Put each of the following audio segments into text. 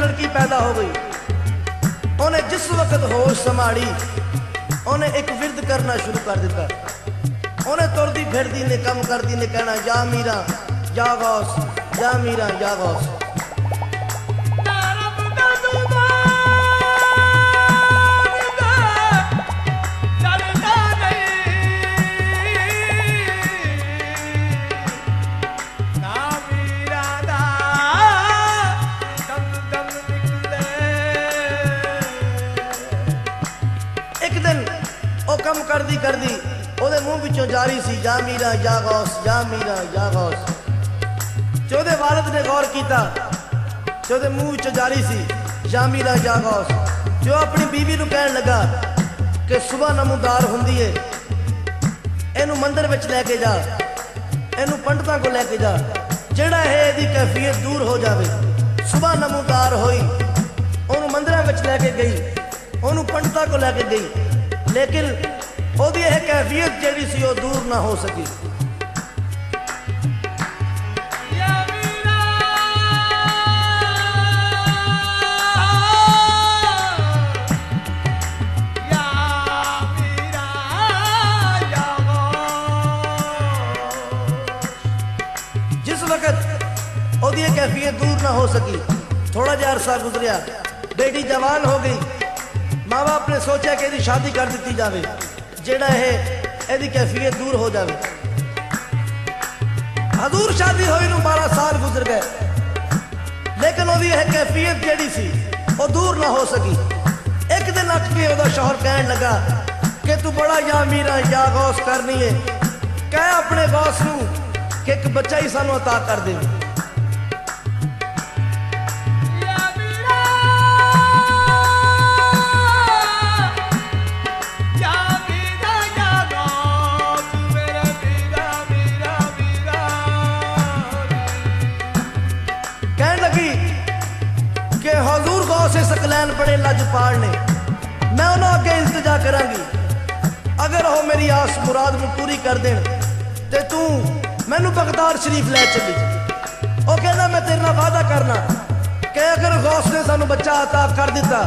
ਲੜਕੀ ਪੈਦਾ ਹੋ ਗਈ। ਉਹਨੇ ਜਿਸ ਵਕਤ ਹੋਸ਼ ਸੰਭਾਲੀ, ਉਹਨੇ ਇੱਕ ਵਿਰਦ ਕਰਨਾ ਸ਼ੁਰੂ ਕਰ ਦਿੱਤਾ। ਉਹਨੇ ਤੁਰਦੀ ਫਿਰਦੀ ਨੇ, ਕੰਮ ਕਰਦੀ ਨੇ ਕਹਿਣਾ, ਜਾ ਮੀਰਾ, ਜਾ ਗੌਸ ਜਾ ਮੀਰਾ, ਜਾ ਗੌਸ ਜਾ ਮੀਰਾ, ਜਾ ਗੌਸ, ਜਾ ਮੀਰਾ, ਜਾ ਗੌਸ। ਤੇ ਉਹਦੇ ਵਾਲਦ ਨੇ ਗੌਰ ਕੀਤਾ। ਤੇ ਉਹਦੇ ਮੂੰਹ ਵਿੱਚੋਂ ਜਾਰੀ ਸੀ, ਜਾ ਮੀਰਾ, ਜਾ ਗੌਸ। ਜੋ ਆਪਣੀ ਬੀਵੀ ਨੂੰ ਕਹਿਣ ਲੱਗਾ ਕਿ ਸਵੇਰ ਨਮੂਦਾਰ ਹੁੰਦੀ ਏ, ਇਹਨੂੰ ਮੰਦਿਰ ਵਿੱਚ ਲੈ ਕੇ ਜਾ, ਇਹਨੂੰ ਪੰਡਤਾਂ ਕੋਲ ਲੈ ਕੇ ਜਾ। ਜਿਹੜਾ ਇਹ ਇਹਦੀ ਕੈਫੀਅਤ ਦੂਰ ਹੋ ਜਾਵੇ ਸਵੇਰ ਨਮੂਦਾਰ ਹੋਈ, ਉਹਨੂੰ ਮੰਦਿਰਾਂ ਵਿੱਚ ਲੈ ਕੇ ਗਈ, ਉਹਨੂੰ ਪੰਡਤਾਂ ਕੋਲ ਲੈ ਕੇ ਗਈ। ਲੇਕਿਨ ਉਹਦੀ ਇਹ ਕੈਫੀਅਤ ਜਿਹੜੀ ਸੀ ਉਹ ਦੂਰ ਨਾ ਹੋ ਸਕੀ ਜਿਸ ਵਕਤ ਉਹਦੀ ਇਹ ਕੈਫੀਅਤ ਦੂਰ ਨਾ ਹੋ ਸਕੀ ਥੋੜਾ ਜਿਹਾ ਅਰਸਾ ਗੁਜ਼ਰਿਆ ਬੇਟੀ ਜਵਾਨ ਹੋ ਗਈ ਮਾਂ-ਬਾਪ ਨੇ ਸੋਚਿਆ ਕਿ ਇਹਦੀ ਸ਼ਾਦੀ ਕਰ ਦਿੱਤੀ ਜਾਵੇ ਜਿਹੜਾ ਇਹ ਇਹਦੀ ਕੈਫੀਅਤ ਦੂਰ ਹੋ ਜਾਵੇ ਹਜ਼ੂਰ ਸ਼ਾਦੀ ਹੋਈ ਨੂੰ 12 ਸਾਲ ਗੁਜ਼ਰ ਗਏ ਲੇਕਿਨ ਉਹਦੀ ਇਹ ਕੈਫੀਅਤ ਜਿਹੜੀ ਸੀ ਉਹ ਦੂਰ ਨਾ ਹੋ ਸਕੀ ਇੱਕ ਦਿਨ ਅੱਕ ਕੇ ਉਹਦਾ ਸ਼ੌਹਰ ਕਹਿਣ ਲੱਗਾ ਕਿ ਤੂੰ ਬੜਾ ਜਾਂ ਮੀਰਾ ਜਾਂ ਗੌਸ ਕਰਨੀ ਏ ਕਹਿ ਆਪਣੇ ਗੌਸ ਨੂੰ ਕਿ ਇੱਕ ਬੱਚਾ ਹੀ ਸਾਨੂੰ عطا ਕਰ ਦੇਵੇ ਬੜੇ ਲਜਪਾਲ ਨੇ ਮੈਂ ਉਹਨਾਂ ਅੱਗੇ ਇਲਤਜਾ ਕਰਾਂਗੀ ਅਗਰ ਉਹ ਮੇਰੀ ਆਸ ਮੁਰਾਦ ਨੂੰ ਪੂਰੀ ਕਰ ਦੇਣ ਤੇ ਤੂੰ ਮੈਨੂੰ ਬਗਦਾਦ ਸ਼ਰੀਫ ਲੈ ਚੱਲੀ ਉਹ ਕਹਿੰਦਾ ਮੈਂ ਤੇਰੇ ਨਾਲ ਵਾਅਦਾ ਕਰਨਾ ਕਿ ਅਗਰ ਗੌਸ ਨੇ ਸਾਨੂੰ ਬੱਚਾ عطا ਕਰ ਦਿੱਤਾ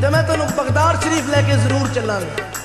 ਤੇ ਮੈਂ ਤੈਨੂੰ ਬਗਦਾਦ ਸ਼ਰੀਫ ਲੈ ਕੇ ਜ਼ਰੂਰ ਚੱਲਾਂਗਾ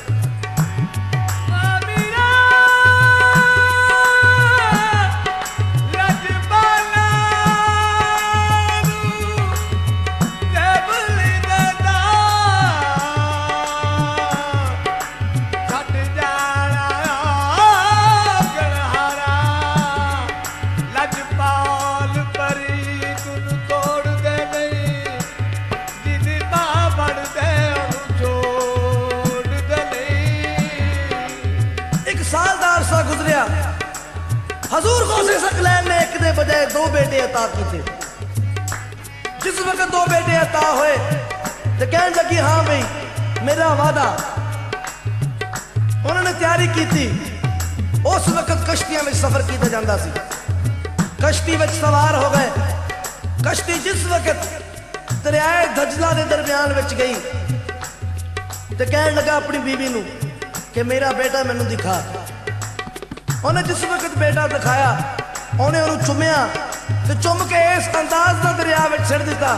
शकलैन ने एक दे बजाय दो बेटे अता की थे जिस वक्त दो बेटे अता हुए तो कहने लगी हाँ भाई मेरा वादा उन्होंने तैयारी की थी उस वक्त कश्तियां में सफर किया जाता सी कश्ती में सवार हो गए कश्ती जिस वक्त दरियाए धजला के दरम्यान में गई तो कहने लगा अपनी बीवी ਨੂੰ ਕਿ ਮੇਰਾ ਬੇਟਾ ਮੈਨੂੰ ਦਿਖਾ ਉਹਨੇ ਜਿਸ ਵਕਤ ਬੇਟਾ ਦਿਖਾਇਆ ਉਹਨੇ ਉਹਨੂੰ ਚੁੰਮਿਆ ਤੇ ਚੁੰਮ ਕੇ ਇਸ ਅੰਦਾਜ਼ ਨਾਲ ਦਰਿਆ ਵਿੱਚ ਛੱਡ ਦਿੱਤਾ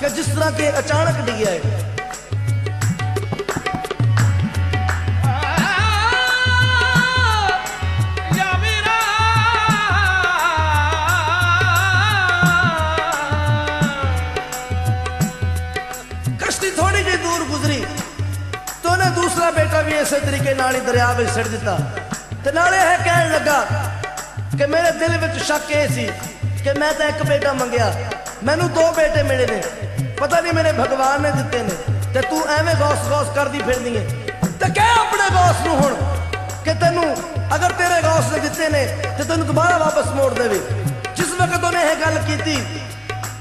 ਕਿ ਜਿਸ ਤਰ੍ਹਾਂ ਕਿ ਅਚਾਨਕ ਡਿੱਗਿਆ ਹੈ ਕਸ਼ਤੀ ਥੋੜੀ ਜਿਹੀ ਦੂਰ ਗੁਜ਼ਰੀ ਤੇ ਉਹਨੇ ਦੂਸਰਾ ਬੇਟਾ ਵੀ ਇਸੇ ਤਰੀਕੇ ਨਾਲ ਹੀ ਦਰਿਆ ਵਿੱਚ ਛੱਡ ਦਿੱਤਾ ਤੇ ਨਾਲੇ ਇਹ ਕਹਿਣ ਲੱਗਾ ਕਿ ਮੇਰੇ ਦਿਲ ਵਿੱਚ ਸ਼ੱਕ ਇਹ ਸੀ ਕਿ ਮੈਂ ਤਾਂ ਇੱਕ ਬੇਟਾ ਮੰਗਿਆ। ਮੈਨੂੰ ਦੋ ਬੇਟੇ ਮਿਲੇ ਨੇ। ਪਤਾ ਨਹੀਂ ਮੇਰੇ ਭਗਵਾਨ ਨੇ ਦਿੱਤੇ ਨੇ ਤੇ ਤੂੰ ਐਵੇਂ ਗੌਸ ਗੌਸ ਕਰਦੀ ਫਿਰਦੀ ਏ। ਤੇ ਕਹਿ ਆਪਣੇ ਗੌਸ ਨੂੰ ਹੁਣ ਕਿ ਤੈਨੂੰ ਅਗਰ ਤੇਰੇ ਗੌਸ ਨੇ ਦਿੱਤੇ ਨੇ ਤੇ ਤੈਨੂੰ ਦੁਬਾਰਾ ਵਾਪਸ ਮੋੜ ਦੇਵੇ। ਜਿਸ ਵਕਤ ਉਹਨੇ ਇਹ ਗੱਲ ਕੀਤੀ,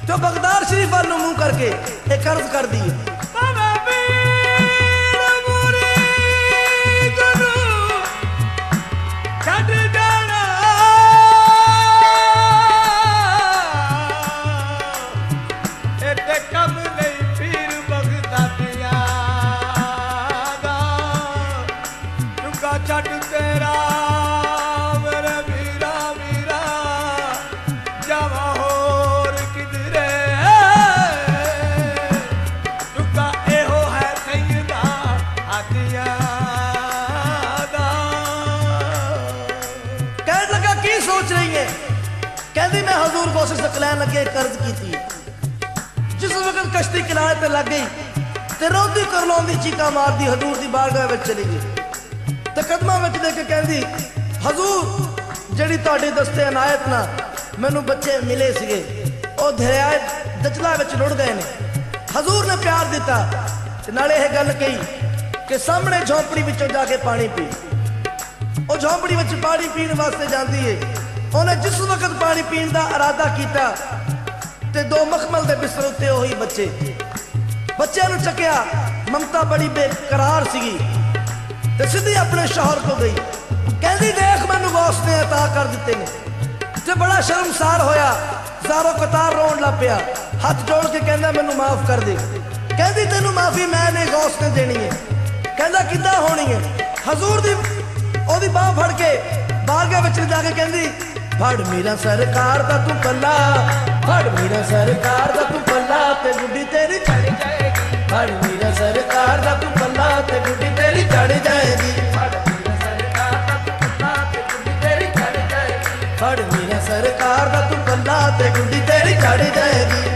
ਤੇ ਉਹ ਬਗਦਾਦ ਸ਼ਰੀਫ ਵੱਲ ਨੂੰ ਮੂੰਹ ਕਰਕੇ ਇਹ ਕਰਜ਼ ਕਰਦੀ ਏ। ਮੈਂ ਹਜ਼ੂਰ ਗੋਸੇ ਸਕਲੈਨ ਲੱਗੇ ਕਰਜ਼ ਕੀਤੀ। ਜਿਸ ਵਕਤ ਕਸ਼ਤੀ ਕਿਨਾਰੇ ਤੇ ਲੱਗ ਗਈ, ਤੇ ਰੋਂਦੀ ਕਰਲਾਉਂਦੀ ਚੀਕਾਂ ਮਾਰਦੀ ਹਜ਼ੂਰ ਦੀ ਬਾਰਗਾਹ ਵਿੱਚ ਚਲੀ ਗਈ। ਤੇ ਕਦਮਾਂ ਵਿੱਚ ਦੇ ਕੇ ਕਹਿੰਦੀ, ਹਜ਼ੂਰ, ਜਿਹੜੀ ਤੁਹਾਡੇ ਦਸਤੇ ਅਨਾਇਤ ਨਾਲ ਮੈਨੂੰ ਬੱਚੇ ਮਿਲੇ ਸੀਗੇ, ਉਹ ਦਰਿਆ ਦਜਲਾ ਵਿੱਚ ਰੁੜ ਗਏ ਨੇ। ਹਜ਼ੂਰ ਨੇ ਪਿਆਰ ਦਿੱਤਾ, ਤੇ ਨਾਲੇ ਇਹ ਗੱਲ ਕਹੀ ਕਿ ਸਾਹਮਣੇ ਝੌਂਪੜੀ ਵਿੱਚੋਂ ਜਾ ਕੇ ਪਾਣੀ ਪੀ। ਉਹ ਝੌਂਪੜੀ ਵਿੱਚ ਪਾਣੀ ਪੀਣ ਵਾਸਤੇ ਜਾਂਦੀ ਏ। ਉਹਨੇ ਜਿਸ ਵਕਤ ਪਾਣੀ ਪੀਣ ਦਾ ਇਰਾਦਾ ਕੀਤਾ ਤੇ ਦੋ ਮਖਮਲ ਦੇ ਬਿਸਤਰ ਉੱਤੇ ਉਹੀ ਬੱਚੇ ਬੱਚਿਆਂ ਨੂੰ ਚੱਕਿਆ ਮਮਤਾ ਬੜੀ ਬੇਕਰਾਰ ਸੀਗੀ ਤੇ ਸਿੱਧੀ ਆਪਣੇ ਸ਼ੌਹਰ ਕੋ ਗਈ ਕਹਿੰਦੀ ਦੇਖ ਮੈਨੂੰ ਗੌਸ ਨੇ عطا ਕਰ ਦਿੱਤੇ ਨੇ ਤੇ ਬੜਾ ਸ਼ਰਮਸਾਰ ਹੋਇਆ ਜ਼ਾਰੋ ਕਤਾਰ ਰੋਣ ਲੱਗ ਪਿਆ ਹੱਥ ਜੋੜ ਕੇ ਕਹਿੰਦਾ ਮੈਨੂੰ ਮਾਫ ਕਰ ਦੇ ਕਹਿੰਦੀ ਤੈਨੂੰ ਮਾਫੀ ਮੈਂ ਨੇ ਗੌਸ ਨੇ ਦੇਣੀ ਹੈ ਕਹਿੰਦਾ ਕਿੱਦਾਂ ਹੋਣੀ ਹੈ ਹਜ਼ੂਰ ਦੀ ਉਹਦੀ ਬਾਹ ਫੜ ਕੇ ਬਾਰਗਾ ਵਿੱਚ ਲਿਜਾ ਕੇ ਕਹਿੰਦੀ ਫੜ ਮੇਰਾ ਸਰਕਾਰ ਦਾ ਤੂੰ ਪੱਲਾ, ਫੜ ਮੇਰਾ ਸਰਕਾਰ ਦਾ ਤੂੰ ਪੱਲਾ, ਤੇ ਗੁੱਡੀ ਤੇਰੀ ਚੜ ਜਾਏਗੀ। ਫੜ ਮੇਰਾ ਸਰਕਾਰ ਦਾ ਤੂੰ ਪੱਲਾ, ਤੇ ਗੁੱਡੀ ਤੇਰੀ ਚੜ ਜਾਏਗੀ। ਫੜ ਮੇਰਾ ਸਰਕਾਰ ਦਾ ਤੂੰ ਪੱਲਾ, ਤੇ ਗੁੱਡੀ ਤੇਰੀ ਚੜ ਜਾਏਗੀ।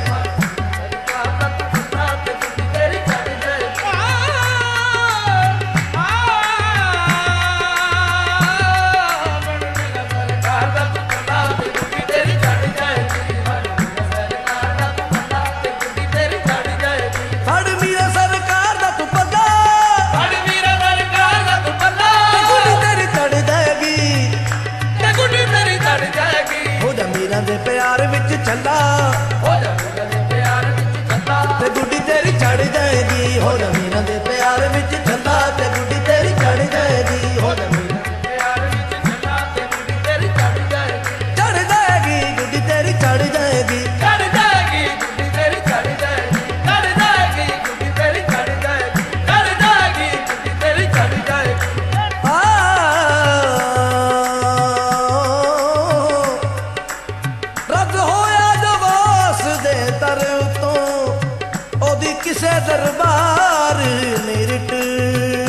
ਕਿਸੇ ਦਰਬਾਰ ਨਿਰਟ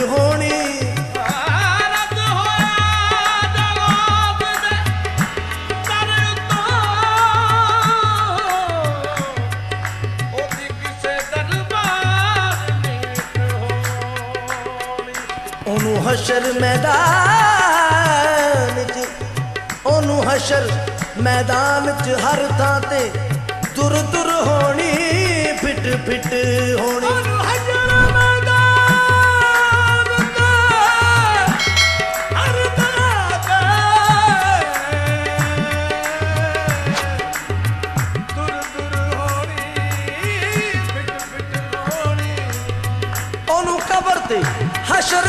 ਹੋਣੀ। ਉਹਨੂੰ ਹਸ਼ਰ ਮੈਦਾਨ 'ਚ ਉਹਨੂੰ ਹਸ਼ਰ ਮੈਦਾਨ 'ਚ ਹਰ ਥਾਂ ਤੇ ਦੁਰ ਦੁਰ ਹੋਣੀ। ਫਿਟ ਹੋਣੀ। ਉਹਨੂੰ ਹਸ਼ਰ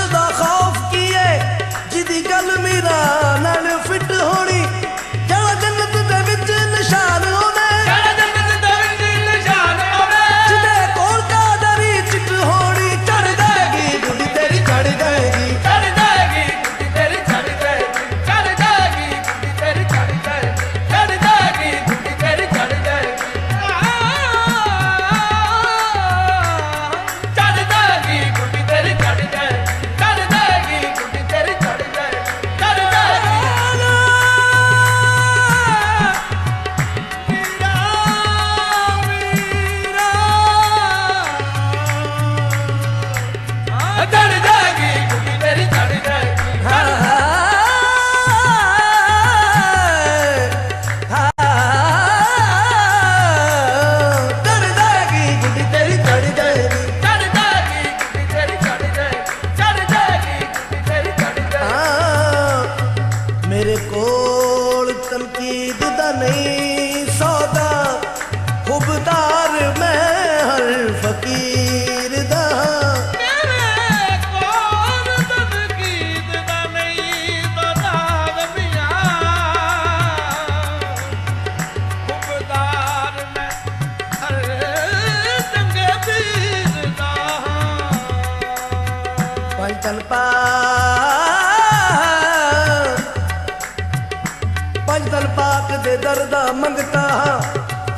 ਪਾਕ ਦੇ ਦਰਦਾ ਮੰਗਤਾ ਹਾਂ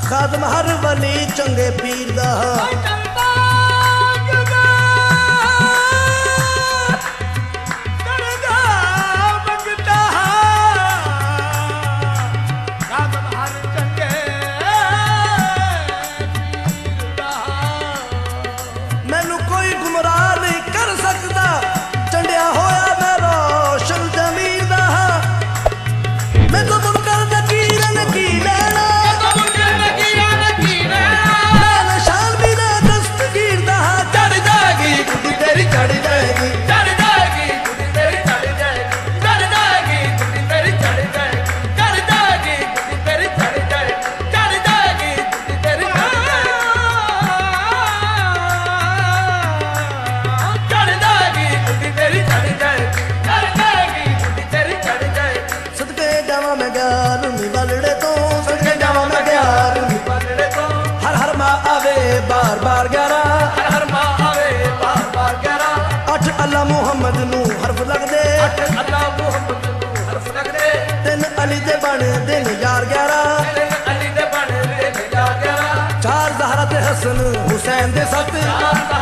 ਖਾਦਮ ਹਰ ਵਲੀ ਚੰਗੇ ਪੀਰ ਦਾ ਹਾਂ। ਬਾਰ ਬਾਰ 11 ਹਰ ਹਰ ਮਾਂ ਆਵੇ ਬਾਰ ਬਾਰ ਗਿਆਰਾ। ਅੱਠ ਅੱਲਾ ਮੁਹੰਮਦ ਨੂੰ ਹਰਫ ਲੱਗਦੇ। ਅੱਠ ਅੱਲਾ ਮੁਹੰਮਦ ਨੂੰ ਹਰਫ ਲੱਗਦੇ। ਤਿੰਨ ਅਲੀ ਦੇ ਬਣਦੇ ਨੇ ਯਾਰ 11 ਤਿੰਨ ਅਲੀ ਦੇ ਬਣਦੇ ਨੇ ਯਾਰ ਗਿਆਰਾ। ਚਾਰ ਜ਼ਹਰਾ ਤੇ ਹਸਨ ਹੁਸੈਨ ਦੇ ਸੱਤ। ਚਾਰ